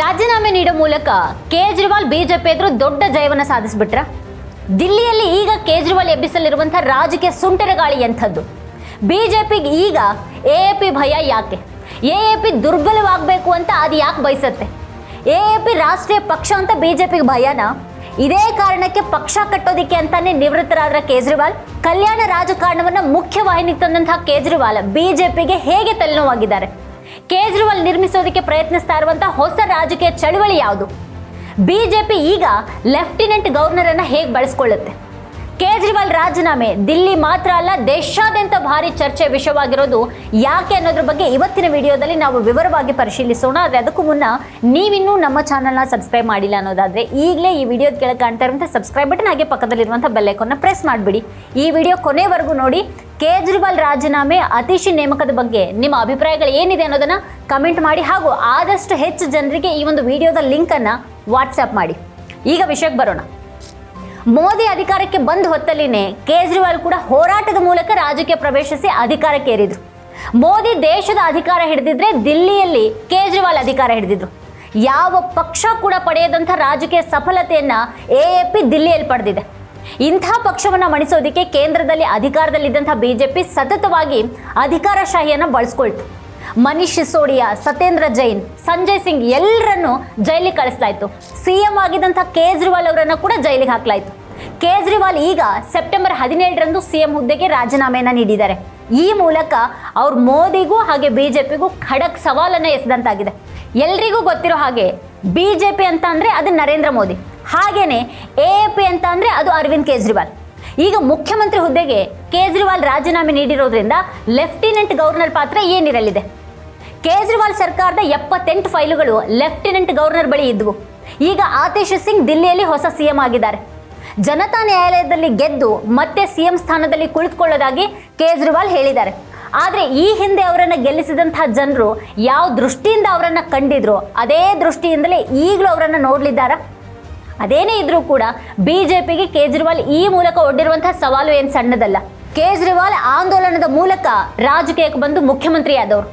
ರಾಜೀನಾಮೆ ನೀಡೋ ಮೂಲಕ ಕೇಜ್ರಿವಾಲ್ ಬಿಜೆಪಿ ಎದುರು ದೊಡ್ಡ ಜಯವನ್ನು ಸಾಧಿಸ್ಬಿಟ್ರ? ದಿಲ್ಲಿಯಲ್ಲಿ ಈಗ ಕೇಜ್ರಿವಾಲ್ ಎಬ್ಬಿಸಲಿರುವಂತಹ ರಾಜಕೀಯ ಸುಂಟರ ಗಾಳಿ ಎಂಥದ್ದು? ಬಿಜೆಪಿಗೆ ಈಗ ಎ ಪಿ ಭಯ ಯಾಕೆ? ಎ ಎ ಪಿ ದುರ್ಬಲವಾಗಬೇಕು ಅಂತ ಅದು ಯಾಕೆ ಬಯಸತ್ತೆ? ಎ ಎ ಪಿ ರಾಷ್ಟ್ರೀಯ ಪಕ್ಷ ಅಂತ ಬಿಜೆಪಿಗೆ ಭಯನ? ಇದೇ ಕಾರಣಕ್ಕೆ ಪಕ್ಷ ಕಟ್ಟೋದಿಕ್ಕೆ ಅಂತಾನೆ ನಿವೃತ್ತರಾದ್ರ ಕೇಜ್ರಿವಾಲ್? ಕಲ್ಯಾಣ ರಾಜಕಾರಣವನ್ನು ಮುಖ್ಯವಾಹಿನಿಗೆ ತಂದಂತಹ ಕೇಜ್ರಿವಾಲ್ ಬಿಜೆಪಿಗೆ ಹೇಗೆ ತಲೆನೋವಾಗಿದ್ದಾರೆ? ಕೇಜ್ರಿವಾಲ್ ನಿರ್ಮಿಸೋದಕ್ಕೆ ಪ್ರಯತ್ನಿಸ್ತಾ ಇರುವಂತಹ ಹೊಸ ರಾಜಕೀಯ ಚಳವಳಿ ಯಾವುದು? ಬಿಜೆಪಿ ಈಗ ಲೆಫ್ಟಿನೆಂಟ್ ಗವರ್ನರ್ ಅನ್ನ ಹೇಗೆ ಬಳಸ್ಕೊಳ್ಳುತ್ತೆ? ಕೇಜ್ರಿವಾಲ್ ರಾಜೀನಾಮೆ ದಿಲ್ಲಿ ಮಾತ್ರ ಅಲ್ಲ, ದೇಶಾದ್ಯಂತ ಭಾರಿ ಚರ್ಚೆ ವಿಷಯವಾಗಿರೋದು ಯಾಕೆ ಅನ್ನೋದ್ರ ಬಗ್ಗೆ ಇವತ್ತಿನ ವಿಡಿಯೋದಲ್ಲಿ ನಾವು ವಿವರವಾಗಿ ಪರಿಶೀಲಿಸೋಣ. ಆದರೆ ಅದಕ್ಕೂ ಮುನ್ನ ನೀವಿನ್ನೂ ನಮ್ಮ ಚಾನಲ್ನ ಸಬ್ಸ್ಕ್ರೈಬ್ ಮಾಡಿಲ್ಲ ಅನ್ನೋದಾದ್ರೆ ಈಗಲೇ ಈ ವಿಡಿಯೋದ ಕೆಳಗೆ ಕಾಣ್ತಾ ಇರುವಂಥ ಸಬ್ಸ್ಕ್ರೈಬ್ ಬಟನ್ ಹಾಗೆ ಪಕ್ಕದಲ್ಲಿರುವಂಥ ಬೆಲ್ಲೈಕನ್ನ ಪ್ರೆಸ್ ಮಾಡಿಬಿಡಿ. ಈ ವಿಡಿಯೋ ಕೊನೆವರೆಗೂ ನೋಡಿ ಕೇಜ್ರಿವಾಲ್ ರಾಜೀನಾಮೆ ಅತಿಶಿ ನೇಮಕದ ಬಗ್ಗೆ ನಿಮ್ಮ ಅಭಿಪ್ರಾಯಗಳು ಏನಿದೆ ಅನ್ನೋದನ್ನ ಕಮೆಂಟ್ ಮಾಡಿ ಹಾಗೂ ಆದಷ್ಟು ಹೆಚ್ಚು ಜನರಿಗೆ ಈ ಒಂದು ವಿಡಿಯೋದ ಲಿಂಕನ್ನು ವಾಟ್ಸಪ್ ಮಾಡಿ. ಈಗ ವಿಷಯಕ್ಕೆ ಬರೋಣ. ಮೋದಿ ಅಧಿಕಾರಕ್ಕೆ ಬಂದ ಹೊತ್ತಲ್ಲಿನೇ ಕೇಜ್ರಿವಾಲ್ ಕೂಡ ಹೋರಾಟದ ಮೂಲಕ ರಾಜಕೀಯ ಪ್ರವೇಶಿಸಿ ಅಧಿಕಾರಕ್ಕೆ ಏರಿದ್ರು. ಮೋದಿ ದೇಶದ ಅಧಿಕಾರ ಹಿಡಿದಿದ್ರೆ ದಿಲ್ಲಿಯಲ್ಲಿ ಕೇಜ್ರಿವಾಲ್ ಅಧಿಕಾರ ಹಿಡಿದಿದ್ರು. ಯಾವ ಪಕ್ಷ ಕೂಡ ಪಡೆಯದಂಥ ರಾಜಕೀಯ ಸಫಲತೆಯನ್ನ ಎ ಪಿ ದಿಲ್ಲಿಯಲ್ಲಿ ಪಡೆದಿದೆ. ಇಂಥ ಪಕ್ಷವನ್ನ ಮಣಿಸೋದಕ್ಕೆ ಕೇಂದ್ರದಲ್ಲಿ ಅಧಿಕಾರದಲ್ಲಿದ್ದಂಥ ಬಿಜೆಪಿ ಸತತವಾಗಿ ಅಧಿಕಾರಶಾಹಿಯನ್ನ ಬಳಸ್ಕೊಳ್ತು. ಮನೀಶ್ ಸಿಸೋಡಿಯಾ ಸತೇಂದ್ರ ಜೈನ್, ಸಂಜಯ್ ಸಿಂಗ್ ಎಲ್ಲರನ್ನು ಜೈಲಿಗೆ ಕಳಿಸಲಾಯಿತು. ಸಿಎಂ ಆಗಿದ್ದಂಥ ಕೇಜ್ರಿವಾಲ್ ಅವರನ್ನು ಕೂಡ ಜೈಲಿಗೆ ಹಾಕಲಾಯಿತು. ಕೇಜ್ರಿವಾಲ್ ಈಗ ಸೆಪ್ಟೆಂಬರ್ ಹದಿನೇಳರಂದು ಸಿಎಂ ಹುದ್ದೆಗೆ ರಾಜೀನಾಮೆಯನ್ನ ನೀಡಿದ್ದಾರೆ. ಈ ಮೂಲಕ ಅವ್ರು ಮೋದಿಗೂ ಹಾಗೆ ಬಿಜೆಪಿಗೂ ಖಡಕ್ ಸವಾಲನ್ನ ಎಸೆದಂತಾಗಿದೆ. ಎಲ್ರಿಗೂ ಗೊತ್ತಿರೋ ಹಾಗೆ ಬಿಜೆಪಿ ಅಂತ ಅಂದ್ರೆ ಅದು ನರೇಂದ್ರ ಮೋದಿ. ಹಾಗೇನೆ ಎ ಪಿ ಅಂತ ಅಂದರೆ ಅದು ಅರವಿಂದ್ ಕೇಜ್ರಿವಾಲ್. ಈಗ ಮುಖ್ಯಮಂತ್ರಿ ಹುದ್ದೆಗೆ ಕೇಜ್ರಿವಾಲ್ ರಾಜೀನಾಮೆ ನೀಡಿರೋದ್ರಿಂದ ಲೆಫ್ಟಿನೆಂಟ್ ಗವರ್ನರ್ ಪಾತ್ರ ಏನಿರಲಿದೆ? ಕೇಜ್ರಿವಾಲ್ ಸರ್ಕಾರದ ಎಪ್ಪತ್ತೆಂಟು ಫೈಲುಗಳು ಲೆಫ್ಟಿನೆಂಟ್ ಗವರ್ನರ್ ಬಳಿ ಇದ್ವು. ಈಗ ಆತೇಶ್ ಸಿಂಗ್ ದಿಲ್ಲಿಯಲ್ಲಿ ಹೊಸ ಸಿಎಂ ಆಗಿದ್ದಾರೆ. ಜನತಾ ನ್ಯಾಯಾಲಯದಲ್ಲಿ ಗೆದ್ದು ಮತ್ತೆ ಸಿಎಂ ಸ್ಥಾನದಲ್ಲಿ ಕುಳಿತುಕೊಳ್ಳೋದಾಗಿ ಕೇಜ್ರಿವಾಲ್ ಹೇಳಿದ್ದಾರೆ. ಆದರೆ ಈ ಹಿಂದೆ ಅವರನ್ನು ಗೆಲ್ಲಿಸಿದಂತಹ ಜನರು ಯಾವ ದೃಷ್ಟಿಯಿಂದ ಅವರನ್ನು ಕಂಡಿದ್ರು, ಅದೇ ದೃಷ್ಟಿಯಿಂದಲೇ ಈಗಲೂ ಅವರನ್ನು ನೋಡಲಿದ್ದಾರಾ? ಅದೇನೇ ಇದ್ರೂ ಕೂಡ ಬಿಜೆಪಿಗೆ ಕೇಜ್ರಿವಾಲ್ ಈ ಮೂಲಕ ಒಡ್ಡಿರುವಂತಹ ಸವಾಲು ಏನು ಸಣ್ಣದಲ್ಲ. ಕೇಜ್ರಿವಾಲ್ ಆಂದೋಲನದ ಮೂಲಕ ರಾಜಕೀಯಕ್ಕೆ ಬಂದು ಮುಖ್ಯಮಂತ್ರಿ ಆದವರು.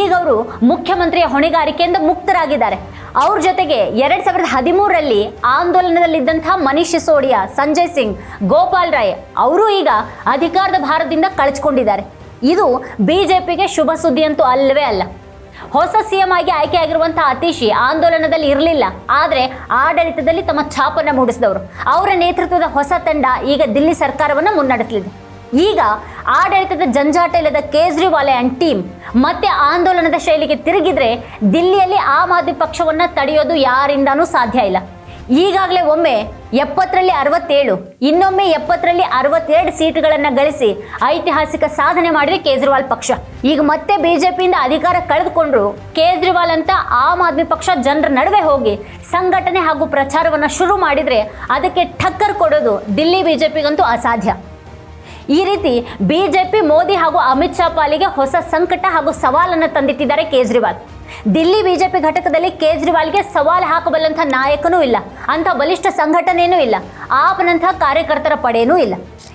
ಈಗ ಅವರು ಮುಖ್ಯಮಂತ್ರಿಯ ಹೊಣೆಗಾರಿಕೆಯಿಂದ ಮುಕ್ತರಾಗಿದ್ದಾರೆ. ಅವ್ರ ಜೊತೆಗೆ ಎರಡ್ ಸಾವಿರದ ಹದಿಮೂರರಲ್ಲಿ ಆಂದೋಲನದಲ್ಲಿದ್ದಂತಹ ಮನೀಶ್ ಸಿಸೋಡಿಯಾ, ಸಂಜಯ್ ಸಿಂಗ್, ಗೋಪಾಲ್ ರಾಯ್ ಅವರು ಈಗ ಅಧಿಕಾರದ ಭಾರದಿಂದ ಕಳಚ್ಕೊಂಡಿದ್ದಾರೆ. ಇದು ಬಿಜೆಪಿಗೆ ಶುಭ ಸುದ್ದಿ ಅಂತೂ ಅಲ್ಲವೇ ಅಲ್ಲ. ಹೊಸ ಸಿಎಂ ಆಗಿ ಆಯ್ಕೆಯಾಗಿರುವಂತಹ ಅತೀಶಿ ಆಂದೋಲನದಲ್ಲಿ ಇರಲಿಲ್ಲ. ಆದರೆ ಆಡಳಿತದಲ್ಲಿ ತಮ್ಮ ಛಾಪನ್ನು ಮೂಡಿಸಿದವರು. ಅವರ ನೇತೃತ್ವದ ಹೊಸ ತಂಡ ಈಗ ದಿಲ್ಲಿ ಸರ್ಕಾರವನ್ನು ಮುನ್ನಡೆಸಲಿದೆ. ಈಗ ಆಡಳಿತದ ಜಂಜಾಟ ಇಲ್ಲದ ಕೇಜ್ರಿವಾಲ್ ಅಂಡ್ ಟೀಮ್ ಮತ್ತೆ ಆಂದೋಲನದ ಶೈಲಿಗೆ ತಿರುಗಿದ್ರೆ ದಿಲ್ಲಿಯಲ್ಲಿ ಆಮ್ ಆದ್ಮಿ ಪಕ್ಷವನ್ನ ತಡೆಯೋದು ಯಾರಿಂದಾನೂ ಸಾಧ್ಯ ಇಲ್ಲ. ಈಗಾಗಲೇ ಒಮ್ಮೆ ಎಪ್ಪತ್ತರಲ್ಲಿ ಅರವತ್ತೇಳು, ಇನ್ನೊಮ್ಮೆ ಎಪ್ಪತ್ತರಲ್ಲಿ ಅರವತ್ತೆರಡು ಸೀಟುಗಳನ್ನು ಗಳಿಸಿ ಐತಿಹಾಸಿಕ ಸಾಧನೆ ಮಾಡಿದೆ ಕೇಜ್ರಿವಾಲ್ ಪಕ್ಷ. ಈಗ ಮತ್ತೆ ಬಿಜೆಪಿಯಿಂದ ಅಧಿಕಾರ ಕಳೆದುಕೊಂಡ್ರು ಕೇಜ್ರಿವಾಲ್ ಅಂತ ಆಮ್ ಆದ್ಮಿ ಪಕ್ಷ ಜನರ ನಡುವೆ ಹೋಗಿ ಸಂಘಟನೆ ಹಾಗೂ ಪ್ರಚಾರವನ್ನು ಶುರು ಮಾಡಿದರೆ ಅದಕ್ಕೆ ಠಕ್ಕರ್ ಕೊಡೋದು ದಿಲ್ಲಿ ಬಿಜೆಪಿಗಂತೂ ಅಸಾಧ್ಯ. ಈ ರೀತಿ ಬಿಜೆಪಿ ಮೋದಿ ಹಾಗೂ ಅಮಿತ್ ಶಾ ಪಾಲಿಗೆ ಹೊಸ ಸಂಕಟ ಹಾಗೂ ಸವಾಲನ್ನು ತಂದಿಟ್ಟಿದ್ದಾರೆ ಕೇಜ್ರಿವಾಲ್. ದಿಲ್ಲಿ ಬಿಜೆಪಿ ಘಟಕದಲ್ಲಿ ಕೇಜ್ರಿವಾಲ್ಗೆ ಸವಾಲು ಹಾಕಬಲ್ಲಂಥ ನಾಯಕನೂ ಇಲ್ಲ. ಅಂಥ ಬಲಿಷ್ಠ ಸಂಘಟನೆಯೂ ಇಲ್ಲ. ಆಪ್ನಂಥ ಕಾರ್ಯಕರ್ತರ ಪಡೆಯೂ ಇಲ್ಲ.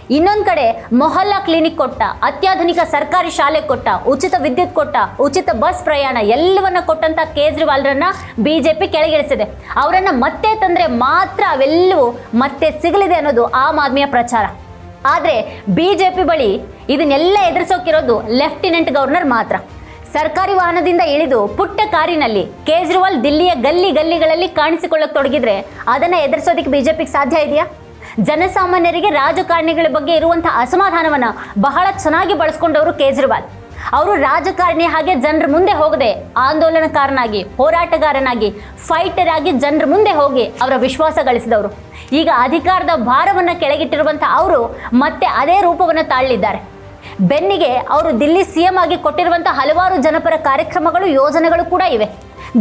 ಇನ್ನೊಂದು ಕಡೆ ಮೊಹಲ್ಲಾ ಕ್ಲಿನಿಕ್ ಕೊಟ್ಟ, ಅತ್ಯಾಧುನಿಕ ಸರ್ಕಾರಿ ಶಾಲೆ ಕೊಟ್ಟ, ಉಚಿತ ವಿದ್ಯುತ್ ಕೊಟ್ಟ, ಉಚಿತ ಬಸ್ ಪ್ರಯಾಣ ಎಲ್ಲವನ್ನ ಕೊಟ್ಟಂತ ಕೇಜ್ರಿವಾಲ್ರನ್ನ ಬಿಜೆಪಿ ಕೆಳಗಿಳಿಸಿದೆ. ಅವರನ್ನ ಮತ್ತೆ ತಂದ್ರೆ ಮಾತ್ರ ಅವೆಲ್ಲವೂ ಮತ್ತೆ ಸಿಗಲಿದೆ ಅನ್ನೋದು ಆಮ್ ಆದ್ಮಿಯ ಪ್ರಚಾರ. ಆದರೆ ಬಿಜೆಪಿ ಬಳಿ ಇದನ್ನೆಲ್ಲ ಎದುರಿಸೋಕಿರೋದು ಲೆಫ್ಟಿನೆಂಟ್ ಗವರ್ನರ್ ಮಾತ್ರ. ಸರ್ಕಾರಿ ವಾಹನದಿಂದ ಇಳಿದು ಪುಟ್ಟ ಕಾರಿನಲ್ಲಿ ಕೇಜ್ರಿವಾಲ್ ದಿಲ್ಲಿಯ ಗಲ್ಲಿ ಗಲ್ಲಿಗಳಲ್ಲಿ ಕಾಣಿಸಿಕೊಳ್ಳಕ್ಕೆ ತೊಡಗಿದ್ರೆ ಅದನ್ನು ಎದುರಿಸೋದಕ್ಕೆ ಬಿಜೆಪಿಗೆ ಸಾಧ್ಯ ಇದೆಯಾ? ಜನಸಾಮಾನ್ಯರಿಗೆ ರಾಜಕಾರಣಿಗಳ ಬಗ್ಗೆ ಇರುವಂತಹ ಅಸಮಾಧಾನವನ್ನ ಬಹಳ ಚೆನ್ನಾಗಿ ಬಳಸ್ಕೊಂಡವರು ಕೇಜ್ರಿವಾಲ್. ಅವರು ರಾಜಕಾರಣಿ ಹಾಗೆ ಜನರ ಮುಂದೆ ಹೋಗದೆ ಆಂದೋಲನಕಾರನಾಗಿ, ಹೋರಾಟಗಾರನಾಗಿ ಫೈಟರ್ ಆಗಿ ಜನರ ಮುಂದೆ ಹೋಗಿ ಅವರ ವಿಶ್ವಾಸ ಗಳಿಸಿದವರು. ಈಗ ಅಧಿಕಾರದ ಭಾರವನ್ನು ಕೆಳಗಿಟ್ಟಿರುವಂಥ ಅವರು ಮತ್ತೆ ಅದೇ ರೂಪವನ್ನು ತಾಳಲಿದ್ದಾರೆ ಬೆನ್ನಿಗೆ ಅವರು ದಿಲ್ಲಿ ಸಿಎಂ ಆಗಿ ಕೊಟ್ಟಿರುವಂಥ ಹಲವಾರು ಜನಪರ ಕಾರ್ಯಕ್ರಮಗಳು, ಯೋಜನೆಗಳು ಕೂಡ ಇವೆ.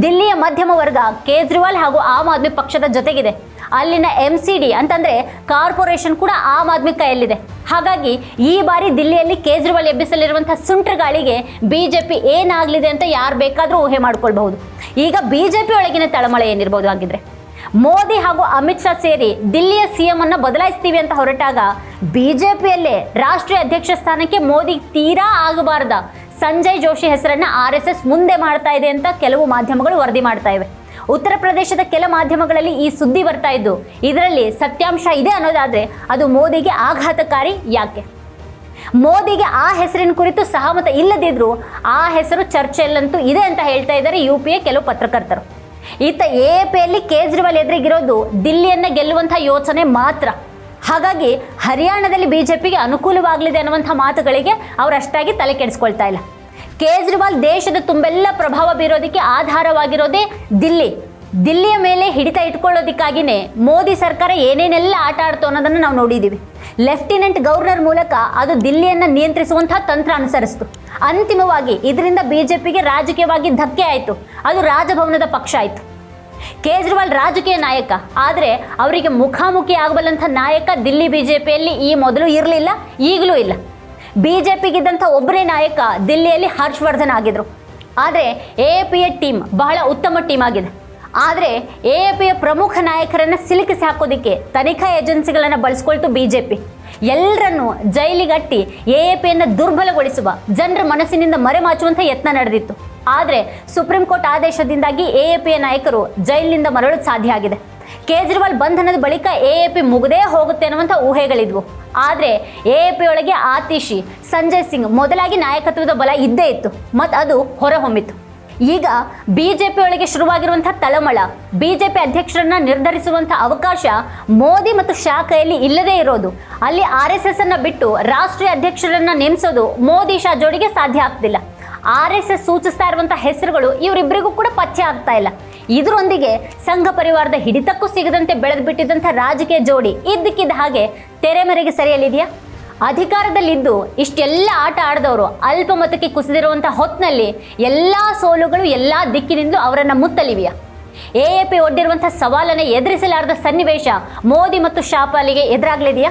ದಿಲ್ಲಿಯ ಮಧ್ಯಮ ವರ್ಗ ಕೇಜ್ರಿವಾಲ್ ಹಾಗೂ ಆಮ್ ಆದ್ಮಿ ಪಕ್ಷದ ಜೊತೆಗಿದೆ. ಅಲ್ಲಿನ ಎಂ ಸಿ ಡಿ ಅಂತಂದ್ರೆ ಕಾರ್ಪೊರೇಷನ್ ಕೂಡ ಆಮ್ ಆದ್ಮಿ ಕೈಯಲ್ಲಿದೆ. ಹಾಗಾಗಿ ಈ ಬಾರಿ ದಿಲ್ಲಿಯಲ್ಲಿ ಕೇಜ್ರಿವಾಲ್ ಎಬ್ಬಿಸಲಿರುವಂತಹ ಸುಂಟ್ರ ಗಾಳಿಗೆ ಬಿಜೆಪಿ ಏನಾಗಲಿದೆ ಅಂತ ಯಾರು ಬೇಕಾದರೂ ಊಹೆ ಮಾಡ್ಕೊಳ್ಬಹುದು. ಈಗ ಬಿಜೆಪಿ ಒಳಗಿನ ತಳಮಳೆ ಏನಿರ್ಬೋದು ಹಾಗಿದ್ರೆ? ಮೋದಿ ಹಾಗೂ ಅಮಿತ್ ಶಾ ಸೇರಿ ದಿಲ್ಲಿಯ ಸಿಎಂ ಅನ್ನು ಬದಲಾಯಿಸ್ತೀವಿ ಅಂತ ಹೊರಟಾಗ ಬಿಜೆಪಿಯಲ್ಲೇ ರಾಷ್ಟ್ರೀಯ ಅಧ್ಯಕ್ಷ ಸ್ಥಾನಕ್ಕೆ ಮೋದಿ ತೀರಾ ಆಗಬಾರ್ದ. ಸಂಜಯ್ ಜೋಶಿ ಹೆಸರನ್ನ ಆರ್ ಎಸ್ ಮುಂದೆ ಮಾಡ್ತಾ ಇದೆ ಅಂತ ಕೆಲವು ಮಾಧ್ಯಮಗಳು ವರದಿ ಮಾಡ್ತಾ ಇವೆ. ಉತ್ತರ ಪ್ರದೇಶದ ಕೆಲ ಮಾಧ್ಯಮಗಳಲ್ಲಿ ಈ ಸುದ್ದಿ ಬರ್ತಾ ಇದ್ದು, ಇದರಲ್ಲಿ ಸತ್ಯಾಂಶ ಇದೆ ಅನ್ನೋದಾದ್ರೆ ಅದು ಮೋದಿಗೆ ಆಘಾತಕಾರಿ ಯಾಕೆ? ಮೋದಿಗೆ ಆ ಹೆಸರಿನ ಕುರಿತು ಸಹಮತ ಇಲ್ಲದಿದ್ರು ಆ ಹೆಸರು ಚರ್ಚೆಯಲ್ಲಂತೂ ಇದೆ ಅಂತ ಹೇಳ್ತಾ ಇದ್ದಾರೆ ಯು ಪಿಯ ಕೆಲವು ಪತ್ರಕರ್ತರು. ಈತ ಎ ಪಿಯಲ್ಲಿ ಕೇಜ್ರಿವಾಲ್ ಎದುರಿಗಿರೋದು ದಿಲ್ಲಿಯನ್ನ ಗೆಲ್ಲುವಂಥ ಯೋಚನೆ ಮಾತ್ರ. ಹಾಗಾಗಿ ಹರಿಯಾಣದಲ್ಲಿ ಬಿಜೆಪಿಗೆ ಅನುಕೂಲವಾಗಲಿದೆ ಅನ್ನುವಂಥ ಮಾತುಗಳಿಗೆ ಅವರು ಅಷ್ಟಾಗಿ ತಲೆ ಕೆಡಿಸ್ಕೊಳ್ತಾ ಇಲ್ಲ. ಕೇಜ್ರಿವಾಲ್ ದೇಶದ ತುಂಬೆಲ್ಲ ಪ್ರಭಾವ ಬೀರೋದಕ್ಕೆ ಆಧಾರವಾಗಿರೋದೇ ದಿಲ್ಲಿ. ದಿಲ್ಲಿಯ ಮೇಲೆ ಹಿಡಿತ ಇಟ್ಕೊಳ್ಳೋದಕ್ಕಾಗಿಯೇ ಮೋದಿ ಸರ್ಕಾರ ಏನೇನೆಲ್ಲ ಆಟ ಆಡ್ತು ಅನ್ನೋದನ್ನು ನಾವು ನೋಡಿದ್ದೀವಿ ಲೆಫ್ಟಿನೆಂಟ್ ಗವರ್ನರ್ ಮೂಲಕ ಅದು ದಿಲ್ಲಿಯನ್ನು ನಿಯಂತ್ರಿಸುವಂತಹ ತಂತ್ರ ಅನುಸರಿಸಿತು. ಅಂತಿಮವಾಗಿ ಇದರಿಂದ ಬಿಜೆಪಿಗೆ ರಾಜಕೀಯವಾಗಿ ಧಕ್ಕೆ ಆಯಿತು. ಅದು ರಾಜಭವನದ ಪಕ್ಷ ಆಯಿತು. ಕೇಜ್ರಿವಾಲ್ ರಾಜಕೀಯ ನಾಯಕ, ಆದರೆ ಅವರಿಗೆ ಮುಖಾಮುಖಿ ಆಗಬಲ್ಲಂಥ ನಾಯಕ ದಿಲ್ಲಿ ಬಿ ಜೆ ಪಿಯಲ್ಲಿ ಈ ಮೊದಲು ಇರಲಿಲ್ಲ, ಈಗಲೂ ಇಲ್ಲ. ಬಿ ಜೆ ಪಿಗಿದ್ದಂಥ ಒಬ್ಬರೇ ನಾಯಕ ದಿಲ್ಲಿಯಲ್ಲಿ ಹರ್ಷವರ್ಧನ್ ಆಗಿದ್ರು. ಆದರೆ ಎ ಪಿಯ ಟೀಮ್ ಬಹಳ ಉತ್ತಮ ಟೀಮ್ ಆಗಿದೆ. ಆದರೆ ಎ ಪಿಯ ಪ್ರಮುಖ ನಾಯಕರನ್ನು ಸಿಲುಕಿಸಿ ಹಾಕೋದಕ್ಕೆ ತನಿಖಾ ಏಜೆನ್ಸಿಗಳನ್ನು ಬಳಸ್ಕೊಳ್ತು ಬಿ ಜೆ ಪಿ ಎಲ್ಲರನ್ನೂ ಜೈಲಿಗಟ್ಟಿ ಎ ಪಿಯನ್ನು ದುರ್ಬಲಗೊಳಿಸುವ ಜನರ ಮನಸ್ಸಿನಿಂದ ಮರೆಮಾಚುವಂಥ ಯತ್ನ ನಡೆದಿತ್ತು. ಆದರೆ ಸುಪ್ರೀಂ ಕೋರ್ಟ್ ಆದೇಶದಿಂದಾಗಿ ಎ ಪಿಯ ನಾಯಕರು ಜೈಲಿನಿಂದ ಮರಳಲು ಸಾಧ್ಯ ಆಗಿದೆ. ಕೇಜ್ರಿವಾಲ್ ಬಂಧನದ ಬಳಿಕ ಎ ಪಿ ಮುಗದೇ ಹೋಗುತ್ತೆ ಅನ್ನುವಂಥ ಊಹೆಗಳಿದ್ವು. ಆದರೆ ಎ ಪಿ ಒಳಗೆ ಆತಿಶಿ, ಸಂಜಯ್ ಸಿಂಗ್ ಮೊದಲಾಗಿ ನಾಯಕತ್ವದ ಬಲ ಇದ್ದೇ ಇತ್ತು. ಮತ್ತು ಅದು ಹೊರಹೊಮ್ಮಿತು ಈಗ ಬಿಜೆಪಿ ಒಳಗೆ ಶುರುವಾಗಿರುವಂಥ ತಳಮಳ ಬಿಜೆಪಿ ಅಧ್ಯಕ್ಷರನ್ನ ನಿರ್ಧರಿಸುವಂಥ ಅವಕಾಶ ಮೋದಿ ಮತ್ತು ಶಾ ಕೈಯಲ್ಲಿ ಇಲ್ಲದೇ ಇರೋದು, ಅಲ್ಲಿ ಆರ್ ಎಸ್ ಬಿಟ್ಟು ರಾಷ್ಟ್ರೀಯ ಅಧ್ಯಕ್ಷರನ್ನ ನೇಮಿಸೋದು ಮೋದಿ ಶಾ ಜೋಡಿಗೆ ಸಾಧ್ಯ ಆಗ್ತಿಲ್ಲ. ಆರ್ ಎಸ್ ಎಸ್ ಸೂಚಿಸ್ತಾ ಇರುವಂಥ ಹೆಸರುಗಳು ಇವರಿಬ್ಬರಿಗೂ ಕೂಡ ಪಚ್ಚೆ ಆಗ್ತಾ ಇಲ್ಲ. ಇದರೊಂದಿಗೆ ಸಂಘ ಪರಿವಾರದ ಹಿಡಿತಕ್ಕೂ ಸಿಗದಂತೆ ಬೆಳೆದು ಬಿಟ್ಟಿದ್ದಂಥ ರಾಜಕೀಯ ಜೋಡಿ ಇದ್ದಕ್ಕಿದ್ದ ಹಾಗೆ ತೆರೆಮರೆಗೆ ಸರಿಯಲಿದೆಯಾ ಅಧಿಕಾರದಲ್ಲಿದ್ದು ಇಷ್ಟೆಲ್ಲ ಆಟ ಆಡಿದವರು ಅಲ್ಪಮತಕ್ಕೆ ಕುಸಿದಿರುವಂಥ ಹೊತ್ತಿನಲ್ಲಿ ಎಲ್ಲ ಸೋಲುಗಳು ಎಲ್ಲ ದಿಕ್ಕಿನಿಂದ ಅವರನ್ನು ಮುತ್ತಲಿವೆಯಾ? ಎ ಎ ಪಿ ಒಡ್ಡಿರುವಂಥ ಸವಾಲನ್ನು ಎದುರಿಸಲಾರದ ಸನ್ನಿವೇಶ ಮೋದಿ ಮತ್ತು ಶಾಪಾಲಿಗೆ ಎದುರಾಗಲಿದೆಯಾ?